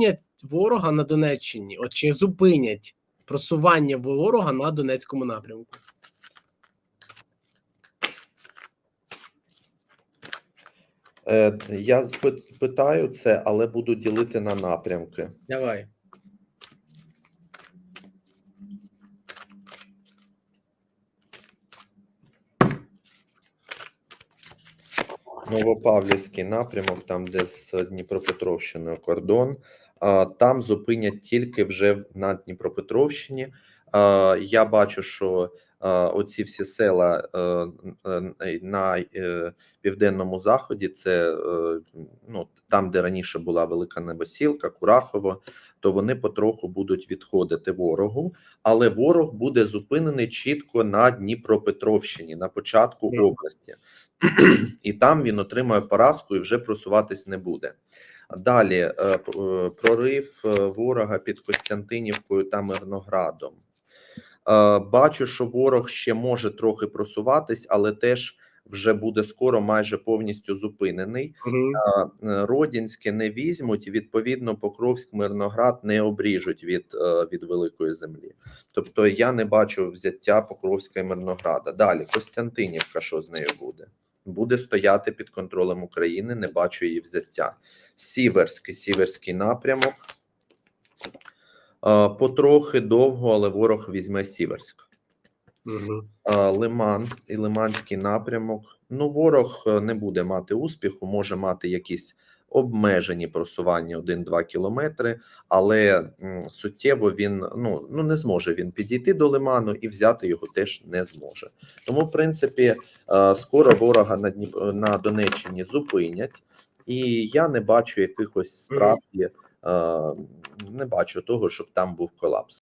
зупинять ворога на Донеччині? От чи зупинять просування ворога на Донецькому напрямку? Е, Я питаю це, але буду ділити на напрямки. Давай. Новопавлівський напрямок, там де з Дніпропетровщиною кордон. Там зупинять тільки вже на Дніпропетровщині. Я бачу, що оці всі села е, е, на е, південному заході, це ну там, де раніше була велика Небосілка, Курахово, то вони потроху будуть відходити ворогу, але ворог буде зупинений чітко на Дніпропетровщині, на початку області. і там він отримає поразку і вже просуватись не буде. Далі е, е, прорив е, ворога під Костянтинівкою та Мирноградом. Бачу, що ворог ще може трохи просуватись, але теж вже буде скоро майже повністю зупинений. Угу. Е, Родінське не візьмуть, відповідно, Покровськ, Мирноград не обріжуть від, е, від великої землі. Тобто я не бачу взяття Покровська і Мирнограда. Далі Костянтинівка, що з нею буде? Буде стояти під контролем України, не бачу її взяття. Сіверський, сіверський напрямок. Потрохи довго, але ворог візьме Сіверськ. Угу. Лиман і Лиманський напрямок. Ну, ворог е, не буде мати успіху, може мати якісь обмежені просування 1-2 кілометри, але суттєво він ну, ну не зможе він підійти до лиману і взяти його теж не зможе. Тому, в принципі, е, скоро ворога на Дніп... на Донеччині зупинять, і я не бачу якихось справді. е, Не бачу того, щоб там був колапс.